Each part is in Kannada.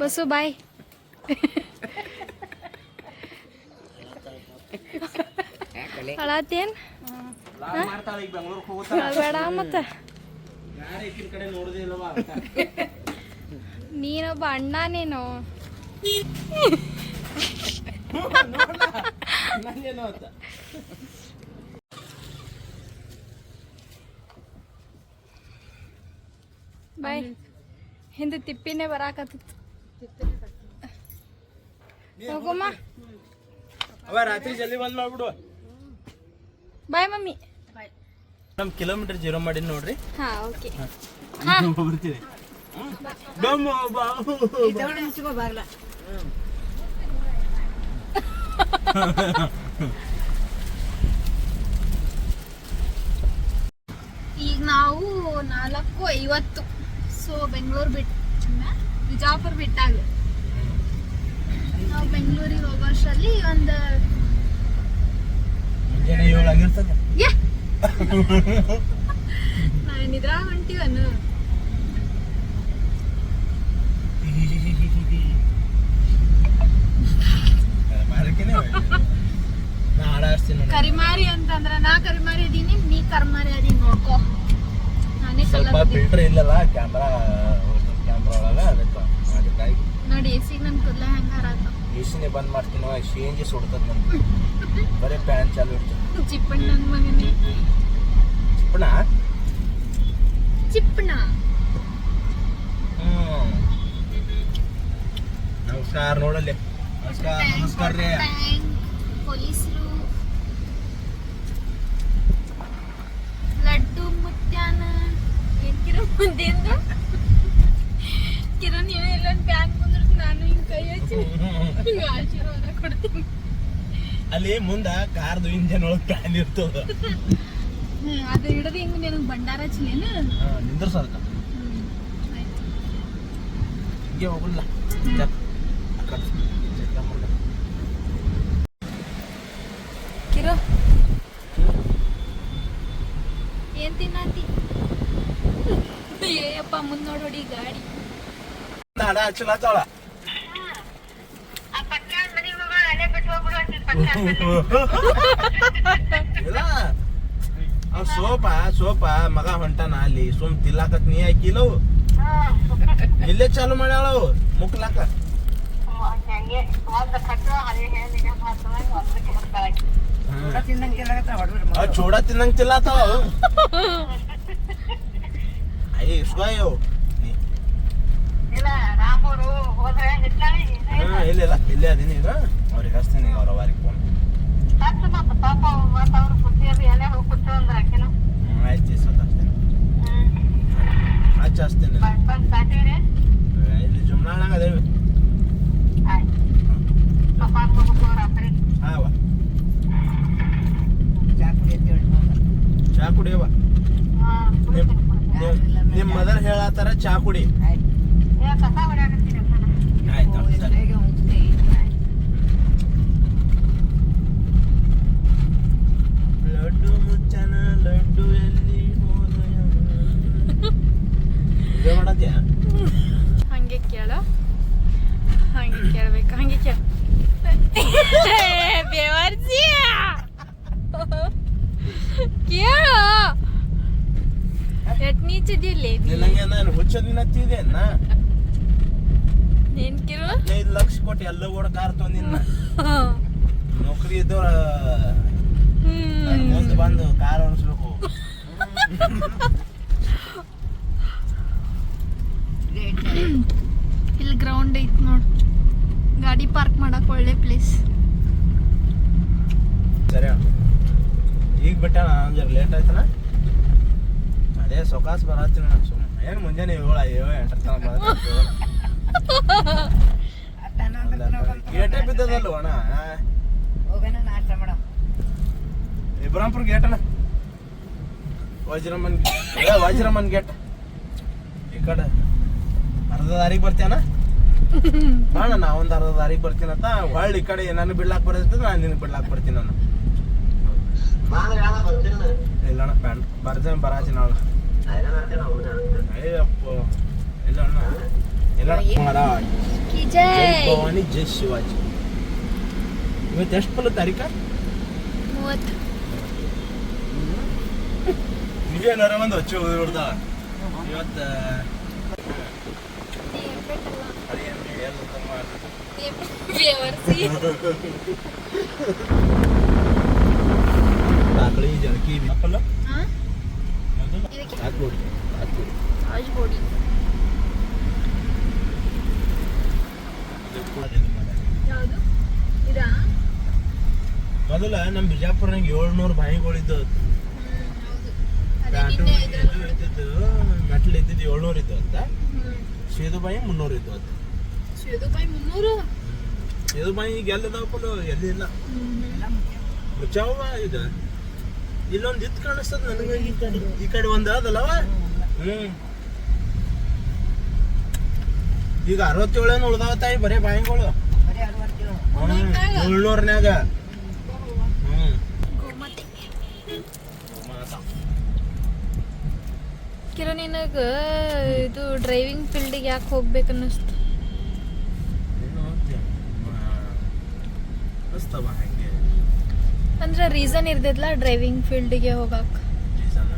ಬಸ್ಸು ಬಾಯ್ ಅಳತ್ತೇನ್ ಬೇಡ ಮತ್ತ ಯಾರು ಈಕಿನ ಕಡೆ ನೋಡುದೇ ಇಲ್ಲವಾ ನೀನೊಬ್ಬ ಅಣ್ಣ ನೀನು ಬಾಯ್ ಹಿಂದೆ ತಿಪ್ಪಿನೇ ಬರಾಕತ್ತಿತ್ತು. ಹೋಗಮ್ಮ ಅವ ರಾತ್ರಿ ಜಲ್ದಿ ಬಂದ್ ಮಾಡ್ಬಿಡು. Bye mummy. ನಮ್ ಕಿಲೋಮೀಟರ್ ಜೀರೋ ಮಾಡಿ ನೋಡ್ರಿ. ಹಾ ಓಕೆ ಬರ್ತೀನಿ ಬಮ್ಮ ಬಾಬು ಈಗ ನಾವು ನಾಲ್ಕು ಐವತ್ತು. ಸೊ ಬೆಂಗಳೂರು ಬಿಟ್ಟು ಬಿಜಾಪುರ ಬಿಟ್ಟಾಗ. ನಾವು ಬೆಂಗಳೂರಿಗೆ ಹೋಗೋ ಅಷ್ಟರಲ್ಲಿ ಒಂದು ನಿದ್ರಾ ಹೊಂಟಿವನು. ಕರಿಮಾರಿ ಅಂತಂದ್ರ ನಾ ಕರಿಮಾರಿ ಅದೀನಿ ನೀ ಕರ್ಮಾರಿ ಅದೀನಿ ನೋಡ್ಕೋ. ನಾನೇ ಸ್ವಲ್ಪ ಫಿಲ್ಟರ್ ಇಲ್ಲಲ್ಲ ಕ್ಯಾಮ್ರಾ ಒಳಗ ಅದಕ್ಕೆ ಅದಕ್ಕಾಗಿ ನೋಡಿ ಎಸಿಗೆ ನನ್ ಕೂದಲ ಹೆಂಗ ಹರಾತ. ಎಸಿನೇ ಬಂದ್ ಮಾಡ್ತೀನಿ ಸಿ ಎನ್ ಜಿ ಸುಡ್ತದ ನಮ್ಗೆ ಬರೀ ಫ್ಯಾನ್ ಚಾಲು ಇರ್ತದೆ ಚಿಪ್ಪಣ್ಣ ನನ್ನ ಮಗನೇ. ಚಿಪ್ಪಣ ಚಿಪ್ಪಣ್ಣ. ಹ್ಮ್. ನಮಸ್ಕಾರ ನೋಡಲ್ಲಿ. ನಮಸ್ಕಾರ ನಮಸ್ಕಾರ ರೀ. ಪೊಲೀಸರು. ಲಡ್ಡು ಮುತ್ಯಾನ. ಏನ್ ಕಿರೋ ಮುಂದಿಂದ ಕಿರೋ ನೀನು ಇಲ್ಲೊಂದು ಬ್ಯಾಂಕ್ ಬಂದ್ರೆ ನಾನು ಹಿಂಗ್ ಕೈ ಹಚ್ಚಿ ಹಿಂಗ್ ಆಶೀರ್ವಾದ ಕೊಡ್ತೀನಿ. ಅಲ್ಲಿ ಮುಂದ ಕಾರ್ದು ಇಂಜನ್ ಒಳಗ್ ಫ್ಯಾನ್ ಇರ್ತದ. ಹ್ಮ್ ಅದು ಹಿಡಿದು ಹಿಂಗ್ ನಿನಗೆ ಭಂಡಾರ ಹಚ್ಲೇನು ನಿಂದ್ರಸ ಅದಕ್ಕೆ ಆಯ್ತು. ಹಿಂಗೆ ಹೋಗಲ್ಲ. ಕಿರೋ. ಏನ್ ತಿನ್ನಾತಿ? ಏಯಪ್ಪ ಮುಂದ್ ನೋಡೋಡಿ ಗಾಡಿ. ನಾಡ ಹಚ್ಚಲತ್ತಾಳ ಇಲ್ಲ ಅವ್ ಸೋಪ ಸೋಪ ಮಗ ಹೊಂಟಾನ ಅಲ್ಲಿ ಸುಮ್ ತಿಲ್ಲಾಕತ್ ನೀ ಹಾಕಿಲವು ಇಲ್ಲೇ ಚಾಲು ಮಾಡ್ಯಾಳವು ಮುಕ್ಲಾಕ ಚೂಡ ತಿನ್ನಂಗ್ ತಿಲ್ಲಾತಾವ. ಅಯ್ಯ ಇಸ್ಕೋ ಇಲ್ಲ ಇಲ್ಲ ಇಲ್ಲೇ ಅದೀನಿ. ಈಗ ಅವ್ರಿಗೆ ಹಚ್ತೀನಿ ಈಗ ಅವ್ರ ವಾರಿಗೆ ಫೋನ್ ಆಯ್ತು ಸತ ಹಚ್ತೀನಿ. ಹಚ್ಚ ಹಚ್ತೀನಿ. ಇಲ್ಲಿ ಜುಮ್ನಾಳಂಗ ಅದೇವಿ ಹಾವ ಚಾ ಕುಡಿಯವ ನಿಮ್ ನಿಮ್- ನಿಮ್ ಮದರ್ ಹೇಳತ್ತಾರ ಚಾ ಕುಡಿ. ಆಯ್ತು. ಹಂಗೆ ಕೇಳು. ಹಂಗೆ ಕೇಳ್ಬೇಕು ಹಂಗೆ ಕೇಳ. ಬೇವರ್ಸಿ ಕೇಳು. ಎಟ್ ನೀಚಿದಿಲ್ಲ ನಾನು? ಹುಚ್ಚದಿನ ಹತ್ತಿದೆ ನಾ ನೀನ್ ಕಿರು ಹದಿನೈದು ಲಕ್ಷ ಕೊಟ್ಟು ಎಲ್ಲ ಕೂಡ ಕಾರ್ ತೊಂದಿನ ನೌಕರಿ ಇದ್ದವ್ರ ಮುಂದೆ ಬಂದು ಕಾರ್ ಓಡಿಸ್ಬೇಕು. ಇಲ್ಲಿ ಗ್ರೌಂಡ್ ಐತ್ ನೋಡ್. ಗಾಡಿ ಪಾರ್ಕ್ ಮಾಡಕ್ ಒಳ್ಳೆ ಪ್ಲೇಸ್ ಸರಿ. ಈಗ ಬಿಟ್ಟಾನ ಜರ ಲೇಟ್ ಆಯ್ತನ ಅದೇ ಸೊಕಾಸ್ ಬರತ್ತೀನಿ ನಾನು ಸುಮ್ಮನೆ ಏನು ಮುಂಜಾನೆ ಏಳು ಏಳು ಎಂಟು ತನಕ ಗೇಟೇ ಬಿದ್ದದಲ್ಲ ಅಣ್ಣ? ಇಬ್ರಾಂಪುರ ಗೇಟ್ ಅಣ್ಣ. ವಜ್ರಮನ್ ಏ, ವಜ್ರಮನ್ ಗೇಟ್ ಈ ಕಡೆ. ಅರ್ಧ ದಾರಿಗೆ ಬರ್ತೀಯನ ಅಣ್ಣ ನಾ ಒಂದು ಅರ್ಧ ದಾರಿಗೆ ಬರ್ತೀನಂತ. ಹೊಳ್ಳಿ ಈ ಕಡೆ ನಾನು ಬಿಡ್ಲಾಕ್ ಬರ್ತೈತೆ ನಾನು ನಿನಗೆ ಬಿಡ್ಲಾಕ್ ಬರ್ತೀನಿ ನಾನು ಇಲ್ಲ ಅಣ್ಣ ಬ್ಯಾಡ. ಬರ್ತೇನೆ ಬರಾತೀನಿ ಅವಳು ಅಯ್ಯಪ್ಪ. ಇಲ್ಲ ಅಣ್ಣ. ಇಲ್ಲ ಅಣ್ಣ. ಜೈ ಭವಾನಿ ಜೈ ಶಿವಾಜಿ ಇವತ್ತು ಎಷ್ಟು ಫಲ ತಾರೀಕ ಮೂವತ್ತು. ನೀವೇನಾರ ಒಂದು ಹಚ್ಚಿ ಹೋಗಿ ಬಿಡ್ತಾವ ಇವತ್ತು ಆಕಳಿ ಜಳಕಿ ಹಾಕಲ್ಲ ಹಾಕ್ಬೋದು. ಹಾಕ್ಬಿಡಿ ಮೊದಲ ನಮ್ಮ ಬಿಜಾಪುರ್ನಾಗ ಏಳ್ನೂರು ಬಾಯಿಗಳಿದ್ದು. ಇದ್ದಿದ್ದು ಮೆಟ್ಲು ಇದ್ದಿದ್ದು ಏಳ್ನೂರು ಇದ್ದು ಅಂತ. ಸೇದು ಬಾಯಿ ಮುನ್ನೂರು ಇದ್ದು ಅಂತ. ಸೇದು ಬಾಯಿ ಈಗ ಎಲ್ಲಿದಾವಪ್ಪ ಎಲ್ಲಿ ಇಲ್ಲ. ಮುಚ್ಚಾವ ಇದು ಇಲ್ಲೊಂದು ಇತ್ತು ಕಾಣಿಸ್ತದ ನನಗೆ ಈ ಕಡೆ. ಈ ಕಡೆ ಒಂದು ಅದಲ್ಲವ ಈಗ ಅರವತ್ತೇಳೇನು ಉಳ್ದಾವ ತಾಯಿ ಬರೇ ಬಾಯಿಗಳು. ಏಳ್ನೂರ್ನ್ಯಾಗ ಹ್ಮ್ ಗೋಮತಿ ಕಿರೋ ನಿನಗ? ಇದು ಡ್ರೈವಿಂಗ್ ಫೀಲ್ಡಿಗೆ ಯಾಕೆ ಹೋಗ್ಬೇಕು ಅನ್ನಿಸ್ತು ಅಂದ್ರೆ ರೀಸನ್ ಇರ್ತೈತಲ್ಲ ಡ್ರೈವಿಂಗ್ ಫೀಲ್ಡಿಗೆ ಹೋಗಕ್ ರೀಸನ್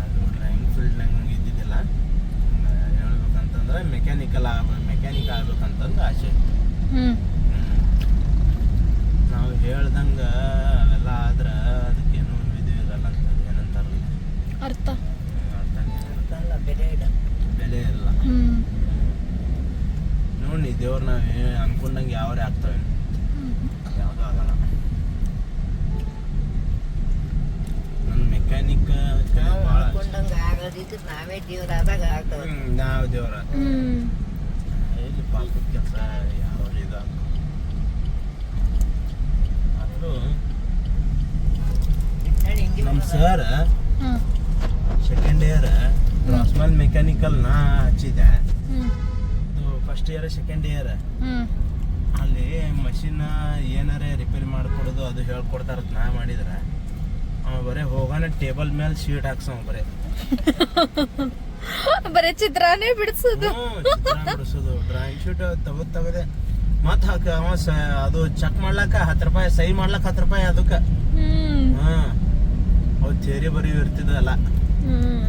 ಅದು ಡ್ರೈವಿಂಗ್ ಫೀಲ್ಡ್ನಾಗ ನಂಗೆ ಇದ್ದಿದ್ದಿಲ್ಲ ಹಂಗ ಹೇಳ್ಬೇಕಂತಂದ್ರೆ ಮೆಕ್ಯಾನಿಕಲ್ ಆಗ ಮೆಕ್ಯಾನಿಕ್ ಆಗ್ಬೇಕಂತಂದು ಆಸೆ ಹ್ಮ್ ನಾವು ಹೇಳ್ದಂಗ ಅವೆಲ್ಲ ಆದ್ರೆ ಅದಕ್ಕೇನು ಇದು ಇರಲ್ಲ ಅಂತ ಏನಂತಾರಲ್ಲ ಅರ್ಥ ಹ್ಮ್, ಅರ್ಥನೇ ಇರಲ್ಲ. ಬೆಲೆ ಇರಲ್ಲ ಹ್ಮ್ ನೋಡಿ ದೇವ್ರು ನಾವು ಅನ್ಕೊಂಡಂಗೆ ಯಾವ್ರೇ ಆಗ್ತವೆ ಯಾವುದೂ ಆಗಲ್ಲ ನನ್ನ ಮೆಕ್ಯಾನಿಕ್ ನಾವೇ ದೇವರಾದಾಗ ಆಗ್ತವೆ. ನಾವು ದೇವರ. ಇಲ್ಲಿ ಎಲ್ಲಿ ಪಾಪದ ಕೆಲಸ ಯಾವ ಇದು ಆದರೂ ನಮ್ಮ ಸರ್ ಸೆಕೆಂಡ್ ಇಯರ್ ರಾಸ್ಮಲ್ ಮೆಕ್ಯಾನಿಕಲ್ ನಾ ಹಚ್ಚಿದೆ. ಇದು ಫಸ್ಟ್ ಇಯರ್ ಸೆಕೆಂಡ್ ಇಯರ್ ಅಲ್ಲಿ ಮಷಿನ್ ಏನಾರ ರಿಪೇರಿ ಮಾಡ್ಕೊಡೋದು ಅದು ಹೇಳ್ಕೊಡ್ತಾರ ನಾ ಮಾಡಿದ್ರೆ. ಬರೇ ಬರೀ ಹೋಗೋಣ ಟೇಬಲ್ ಮೇಲೆ ಶೀಟ್ ಹಾಕ್ಸೋ ಬರೀ. ಬರೀ ಚಿತ್ರಾನೇ ಬಿಡಿಸೋದು. ಬಿಡಿಸೋದು. ಡ್ರಾಯಿಂಗ್ ಶೀಟ್ ತಗದ್ ತಗದೆ. ಮತ್ ಹಾಕ ಅವ ಸ ಅದು ಚೆಕ್ ಮಾಡ್ಲಾಕ ಹತ್ತು ರೂಪಾಯಿ ಸಹಿ ಮಾಡ್ಲಾಕ ಹತ್ತು ರೂಪಾಯಿ ಅದಕ್ಕೆ. ಹ್ಮ್. ಅವು ಥೇರಿ ಬರೀ ಇರ್ತಿದಲ್ಲ ಹ್ಮ್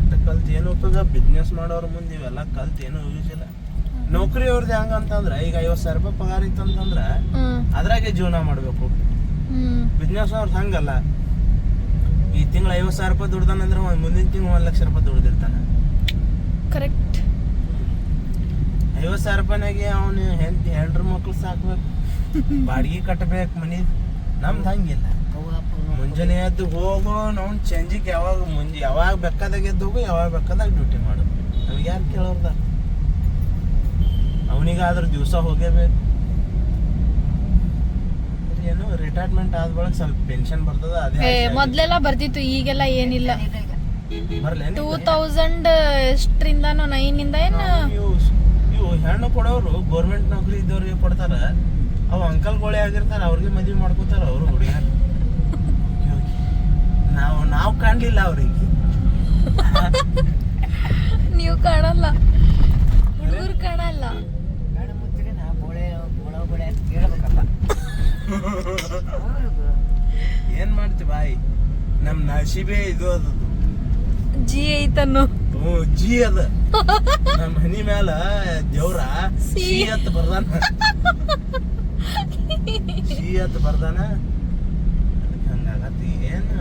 ಎಟ್ಟ ಕಲ್ತ್ ಏನು ಉಪಯೋಗ? ಬಿಸ್ನೆಸ್ ಮಾಡೋರ್ ಮುಂದೆ ಇವೆಲ್ಲ ಕಲ್ತ್ ಏನು ಯೂಸ್ ಇಲ್ಲ ನೌಕರಿ ಅವ್ರದ್ದು ಹೆಂಗ ಅಂತಂದ್ರ ಈಗ ಐವತ್ ಸಾವಿರ ರೂಪಾಯಿ ಪಗಾರ ಇತ್ತಂತಂದ್ರ ಅದ್ರಾಗೆ ಜೀವನ ಮಾಡ್ಬೇಕು. ಬಿಸ್ನೆಸ್ ಅವ್ರದ್ದು ಹಂಗಲ್ಲ. ಈ ತಿಂಗಳ ಐವತ್ತು ಸಾವಿರ ರೂಪಾಯಿ ದುಡ್ದಾನಂದ್ರೆ ಒಂದು ಮುಂದಿನ ತಿಂಗಳು ಒಂದು ಲಕ್ಷ ರೂಪಾಯಿ ದುಡ್ದಿರ್ತಾನ. ಕರೆಕ್ಟ್ ಐವತ್ತು ಸಾವಿರ ರೂಪಾಯಿನಾಗೆ ಅವನು ಹೆಂಡತಿ ಹೆಂಡ್ರ ಮಕ್ಳು ಸಾಕ್ಬೇಕು. ಬಾಡಿಗೆ ಕಟ್ಟಬೇಕು ಮನಿ. ನಮ್ದು ಹಂಗಿಲ್ಲ. ಮುಂಜಾನೆ ಎದ್ದು ಹೋಗೋ ನಾವು ಚೇಂಜಿಗೆ ಯಾವಾಗ ಮುಂಜೆ ಯಾವಾಗ ಬೇಕಾದಾಗ ಎದ್ದು ಹೋಗು ಯಾವಾಗ ಬೇಕಾದಾಗ ಡ್ಯೂಟಿ ಮಾಡು. ನಮ್ಗೆ ಯಾರು ಕೇಳೋರ್ದ? ಅವನಿಗಾದ್ರೂ ದಿವಸ ಹೋಗೇಬೇಕು. ಏನು ರಿಟೈರ್ಮೆಂಟ್ ಆದ ಬಳಿಕ ಸ್ವಲ್ಪ ಪೆನ್ಷನ್ ಬರ್ತದ ಅದೇ ಏ ಮೊದ್ಲೆಲ್ಲ ಬರ್ತಿತ್ತು ಈಗೆಲ್ಲ ಏನಿಲ್ಲ. ಟೂ? ತೌಸಂಡ್ ಎಷ್ಟರಿಂದನೋ ನೈನಿಂದ ಏನು? ಇವು ಇವು ಹೆಣ್ಣು ಕೊಡೋರು ಗೌರ್ಮೆಂಟ್ ನೌಕರಿ ಇದ್ದವ್ರಿಗೆ ಕೊಡ್ತಾರ. ಅವು ಅಂಕಲ್ಗಳೇ ಆಗಿರ್ತಾರ ಅವ್ರಿಗೆ ಮದ್ವೆ ಮಾಡ್ಕೋತಾರ ಅವರು ಹುಡುಗಿಯರು. ನಾವು ನಾವು ಕಾಣ್ಲಿಲ್ಲ ಅವ್ರಿಗೆ. ನೀವು ಕಾಣಲ್ಲ. ಹುಡುಗರು ಕಾಣಲ್ಲ. ಏನ್ ಮಾಡ್ತಿ ಬಾಯಿ? ನಮ್ ನಶಿಬೆ ಇದು ಅದು. ಜಿ ಐತನ್ನು. ಹ್ಞೂ ಜಿ ಅದ. ನಮ್ಮ ಮನಿ ಮ್ಯಾಲ ದೇವ್ರ ಸಿ. ಅಂತ ಬರ್ದಾನ. ಸಿ ಅಂತ ಬರ್ದಾನ. ಹಂಗಾಗತ್ತಿ ಏನು?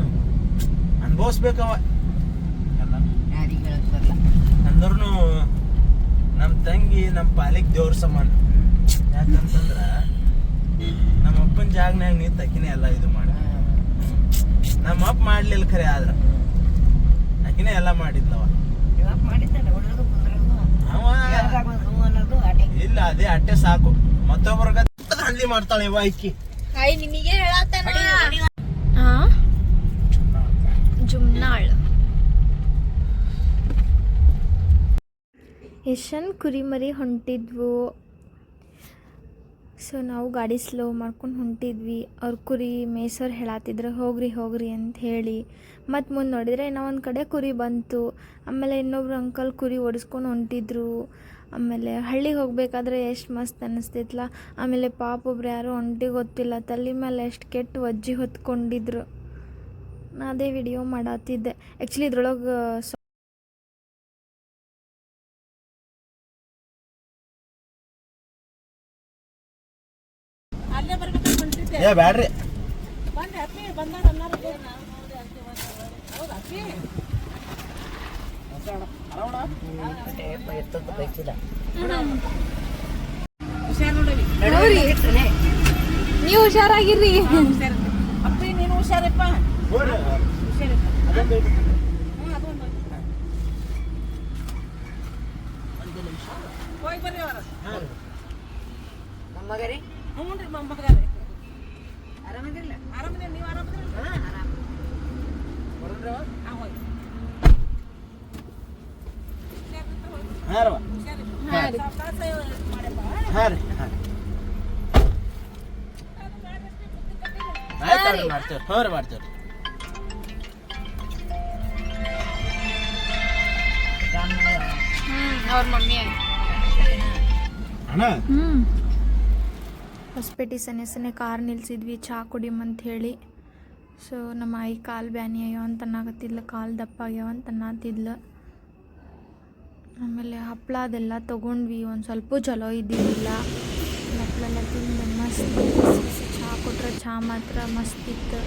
ಅನ್ಭವಿಸ್ಬೇಕವ. ಅಂದ್ರೂ ನಮ್ಮ ತಂಗಿ ನಮ್ಮ ಪಾಲಿಗೆ ದೇವ್ರ ಸಮಾನ. ಯಾಕಂತಂದ್ರ ಅಪ್ಪನ ಜಾಗನ್ಯಾಗ ನಿಂತ ಆಕಿನೇ ಎಲ್ಲ ಇದು ಮಾಡ ನಮ್ಮ ಅಪ್ಪ ಮಾಡ್ಲಿಲ್ಲ ಖರೆ ಆದ್ರ. ಆಕಿನೇ ಎಲ್ಲ ಮಾಡಿದ್ಲವ. ಇಲ್ಲ ಅದೇ ಅಟ್ಟೆ ಸಾಕು. ಮತ್ತೊಬ್ಬರ ಹಂದಿ ಮಾಡ್ತಾಳೆ ಇವ ಹಾಯ್ ನಿನಗೆ ಜುಮ್ನಾಳ್. ಎಷ್ಟನ್ ಕುರಿಮರಿ ಹೊಂಟಿದ್ವು. ಸೊ ನಾವು ಗಾಡಿ ಸ್ಲೋ ಮಾಡ್ಕೊಂಡು ಹೊಂಟಿದ್ವಿ. ಅವ್ರ ಕುರಿ ಮೇಸೋರು ಹೇಳತ್ತಿದ್ರು ಹೋಗ್ರಿ ಹೋಗ್ರಿ ಅಂತ ಹೇಳಿ. ಮತ್ತು ಮುಂದೆ ನೋಡಿದರೆ ಇನ್ನೊಂದು ಕಡೆ ಕುರಿ ಬಂತು. ಆಮೇಲೆ ಇನ್ನೊಬ್ರು ಅಂಕಲ್ ಕುರಿ ಓಡಿಸ್ಕೊಂಡು ಹೊಂಟಿದ್ರು. ಆಮೇಲೆ ಹಳ್ಳಿಗೆ ಹೋಗಬೇಕಾದ್ರೆ ಎಷ್ಟು ಮಸ್ತ್ ಅನ್ನಿಸ್ತಿತ್ತಲ್ಲ ಆಮೇಲೆ ಪಾಪ ಒಬ್ರು ಯಾರೋ ಒಂಟಿ ಗೊತ್ತಿಲ್ಲ ತಲೆ ಮೇಲೆ ಎಷ್ಟು ಕೆಟ್ಟು ಒಜ್ಜಿ ಹೊತ್ಕೊಂಡಿದ್ರು. ನಾ ಅದೇ ವಿಡಿಯೋ ಮಾಡತ್ತಿದ್ದೆ ಆ್ಯಕ್ಚುಲಿ ಇದ್ರೊಳಗೆ ಏ ಬ್ಯಾಡ್ರಿ. ನೀವು ಹುಷಾರಾಗಿರ್ರಿ. ಅಪ್ಪಿ ನೀನು ಹುಷಾರಪ್ಪ ಹೋಗಿ ಬರ್ರಿ ಅವರ. ಮಗರಿ ಹ್ಞೂ ರೀ ಮೊಮ್ಮಗರೇ. ಆರಾಮದಿರಲ್ಲ ಆರಾಮದಿರಿ ನೀವು ಆರಾಮದಿರಲ್ಲ ಹಾಂ ಆರಾಮ ಹಾಂ ಹೋಗಿ ಹಾಂ ರೀ. ಹಾಂ ರೀ. ಹಾಂ ರೀ ಹಾಂ ಆಯ್ತು ಮಾಡ್ತೇವೆ ಹ್ಞೂ ರೀ ಮಾಡ್ತೇವೆ ಅವ್ರ ಮಮ್ಮಿ ಅಣ್ಣ. ಹ್ಞೂ ಹೊಸಪೇಟೆ ಸನೆ ಸನೆ ಕಾರ್ ನಿಲ್ಸಿದ್ವಿ ಚಹಾ ಕುಡಿಮಂತ ಹೇಳಿ ಸೊ ನಮ್ಮ ಆಯಿ ಕಾಲು ಬ್ಯಾನಿ ಆಗ್ಯಾವ ಅಂತ ಅನ್ನಕತ್ತಿದ್ಲು ಕಾಲು ದಪ್ಪ ಆಗ್ಯಾವ ಅಂತ ಅನ್ನತ್ತಿದ್ಲು ಆಮೇಲೆ ಹಪ್ಪಳ ಅದೆಲ್ಲ ತೊಗೊಂಡ್ವಿ. ಒಂದು ಸ್ವಲ್ಪ ಚಲೋ ಇದ್ದಿದ್ದಿಲ್ಲ. ಹಪ್ಪಳೆಲ್ಲ ತಿಂದು ಮಸ್ತ್ ಚಹಾ ಕೊಟ್ಟರೆ ಚಹಾ ಮಾತ್ರ ಮಸ್ತ್ ಇತ್ತು.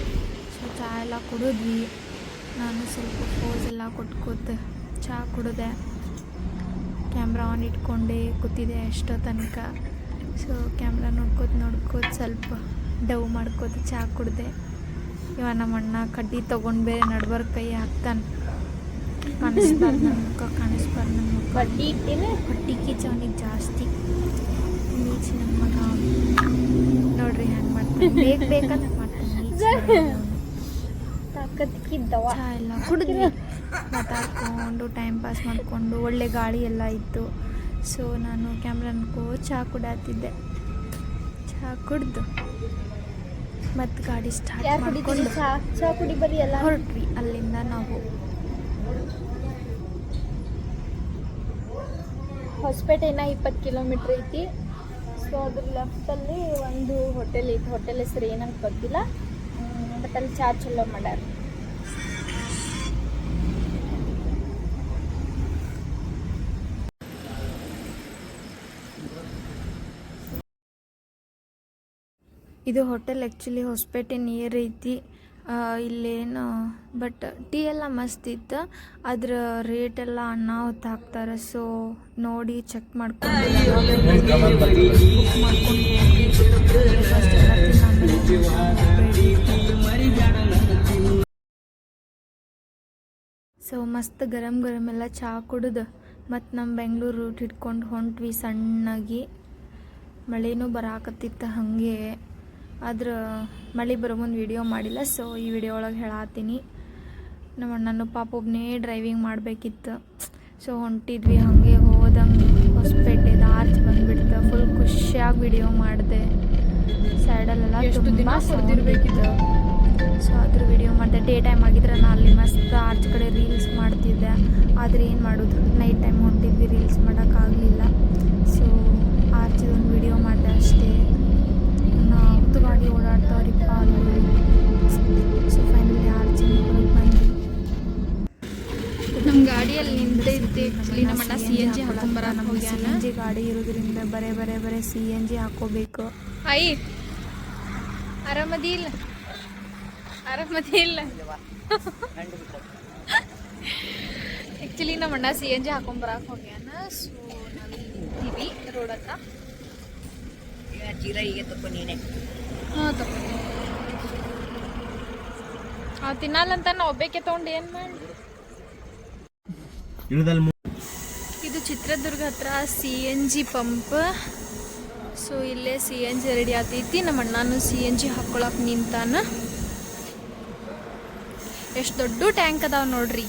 ಸೊ ಚಹಾ ಎಲ್ಲ ಕುಡಿದ್ವಿ. ನಾನು ಸ್ವಲ್ಪ ಫೋಸ್ ಎಲ್ಲ ಕೊಟ್ಕೋತ ಚಹಾ ಕುಡಿದೆ. ಕ್ಯಾಮ್ರಾ ಆನ್ ಇಟ್ಕೊಂಡೆ ಕೂತಿದೆ ಎಷ್ಟೋ ತನಕ. ಸೊ ಕ್ಯಾಮ್ರಾ ನೋಡ್ಕೋತ ನೋಡ್ಕೋತ ಸ್ವಲ್ಪ ಡವ್ ಮಾಡ್ಕೋತ ಚಹಾ ಕುಡಿದೆ. ಇವ ನಮ್ಮ ಅಣ್ಣ ಕಡ್ಡಿ ತೊಗೊಂಡು ಬೇರೆ ನಡ್ಬರ್ ಕೈ ಹಾಕ್ತಾನೆ. ಕಾಣಿಸ್ಬಾರ್ದು ನನ್ನ ಮುಖ ಕಾಣಿಸ್ಬಾರ್ದು ನನ್ನ ಮುಖ. ಬಡ್ಡಿ ಇಟ್ಟಿನ? ಹೊಟ್ಟಿ ಕಿಚ್ಚ ಅವನಿಗೆ ಜಾಸ್ತಿ. ನೀಚ್ ನನ್ನ ಮಗ. ನೋಡ್ರಿ ಹೆಂಗೆ ಮಾಡ್ತೀನಿ ಬೇಕು ಬೇಕಂತ ಮಾಡ್ತೀನಿ ತಾಕತ್ಕಿದ್ದವ ಚಹಾ ಎಲ್ಲ ಕುಡಿದ್ವಿ ಮಾತಾಡ್ಕೊಂಡು ಟೈಮ್ ಪಾಸ್ ಮಾಡಿಕೊಂಡು ಒಳ್ಳೆ ಗಾಳಿ ಎಲ್ಲ ಇತ್ತು. ಸೊ ನಾನು ಕ್ಯಾಮ್ರಾ ಅನ್ಕೋ ಚಹಾ ಕುಡಾತಿದ್ದೆ. ಚಹಾ ಕುಡ್ದು ಮತ್ತು ಗಾಡಿ ಸ್ಟಾರ್ಟ್ ಮಾಡಿಕೊಂಡು ಚಹಾ ಕುಡಿ ಬರ್ರಿ ಎಲ್ಲ ಹೊರಟ್ವಿ. ಅಲ್ಲಿಂದ ನಾವು ಹೊಸಪೇಟೆ ಇನ್ನ ಇಪ್ಪತ್ತು ಕಿಲೋಮೀಟ್ರ್ ಐತಿ. ಸೊ ಅದ್ರ ಲೆಫ್ಟಲ್ಲಿ ಒಂದು ಹೋಟೆಲ್ ಐತಿ. ಹೋಟೆಲ್ ಹೆಸರು ಏನಂತ ಗೊತ್ತಿಲ್ಲ. ಬಟ್ ಅಲ್ಲಿ ಚಾ ಚಲೋ ಮಾಡ್ಯಾರ. ಇದು ಹೋಟೆಲ್ ಆ್ಯಕ್ಚುಲಿ ಹೊಸಪೇಟೆ ನಿಯರ್ ಐತಿ. ಇಲ್ಲೇನು ಬಟ್ ಟೀ ಎಲ್ಲ ಮಸ್ತ್ ಇತ್ತು. ಅದ್ರ ರೇಟ್ ಎಲ್ಲ ಅನಾಹುತ ಹಾಕ್ತಾರೆ ಸೊ ನೋಡಿ ಚೆಕ್ ಮಾಡ್ಕೊಂಡು ಸೊ ಮಸ್ತ್ ಗರಂ ಗರಂ ಎಲ್ಲ ಚಹಾ ಕುಡ್ದು. ಮತ್ತು ನಮ್ಮ ಬೆಂಗಳೂರು ರೂಟ್ ಹಿಡ್ಕೊಂಡು ಹೊಂಟ್ವಿ ಸಣ್ಣಾಗಿ. ಮಳೆನೂ ಬರಾಕತ್ತಿತ್ತು ಹಾಗೆ. ಆದ್ರೆ ಮಳೆ ಬರೋ ಮುಂದೆ ವಿಡಿಯೋ ಮಾಡಿಲ್ಲ ಸೊ ಈ ವಿಡಿಯೋ ಒಳಗೆ ಹೇಳತ್ತೀನಿ ನಮ್ಮ ಅಣ್ಣನ ಪಾಪ ಒಬ್ಬನೇ ಡ್ರೈವಿಂಗ್ ಮಾಡಬೇಕಿತ್ತು. ಸೊ ಹೊಂಟಿದ್ವಿ ಹಾಗೆ ಹೋದಂಗೆ ಹೊಸಪೇಟೆ ಆರ್ಚ್ ಬಂದುಬಿಡ್ತು. ಫುಲ್ ಖುಷಿಯಾಗಿ ವಿಡಿಯೋ ಮಾಡಿದೆ. ಸೈಡಲ್ಲೆಲ್ಲ ತುಂಬ. ಸೊ ಅದ್ರ ವಿಡಿಯೋ ಮಾಡಿದೆ. ಡೇ ಟೈಮ್ ಆಗಿದ್ರೆ ನಾನು ಅಲ್ಲಿ ಮಸ್ತ್ ಆರ್ಚ್ ಕಡೆ ರೀಲ್ಸ್ ಮಾಡ್ತಿದ್ದೆ. ಆದರೆ ಏನು ಮಾಡೋದು? ನೈಟ್ ಟೈಮ್ ಹೊಂಟಿದ್ವಿ ರೀಲ್ಸ್ ಮಾಡೋಕ್ಕಾಗಲಿಲ್ಲ. ಗಾಡಿ ಇರೋದ್ರಿಂದ ಬರೇ ಬರೇ ಬರೇ ಸಿ ಎನ್ ಜಿ ಹಾಕೋಬೇಕು. ಐ ಆರಾಮದಿ ಇಲ್ಲ ಆರಾಮದಿ ಇಲ್ಲ ಆ್ಯಕ್ಚುಲಿ ನಮ್ಮ ಅಣ್ಣ ಸಿ ಎನ್ ಜಿ ಹಾಕೊಂಬರಕ್ಕೆ ಹೋಗ್ಯಾನ. ಸೊ ನಾವು ಇದ್ದೀವಿ ರೋಡ್ ಹತ್ರ. ಈಗ ತಪ್ಪು ನೀನೆ. ಹಾಂ ತಗೊಂಡು ಆ ತಿನ್ನಲ್ಲಂತ ನಾ ಒಬ್ಬೇಕೆ ತೊಗೊಂಡು ಏನು ಮಾಡಿ ಚಿತ್ರದುರ್ಗ ಹತ್ರ C N G pump. So ಇಲ್ಲೇ ಸಿ ಎನ್ ಜಿ ರೆಡಿ ಆತೈತಿ ನಮ್ಮ ಅಣ್ಣನೂ ಸಿ ಎನ್ ಜಿ ಹಾಕೊಳಕ್ ನಿಂತಾನ. ಎಷ್ಟು ದೊಡ್ಡ ಟ್ಯಾಂಕ್ ಅದಾವ ನೋಡ್ರಿ.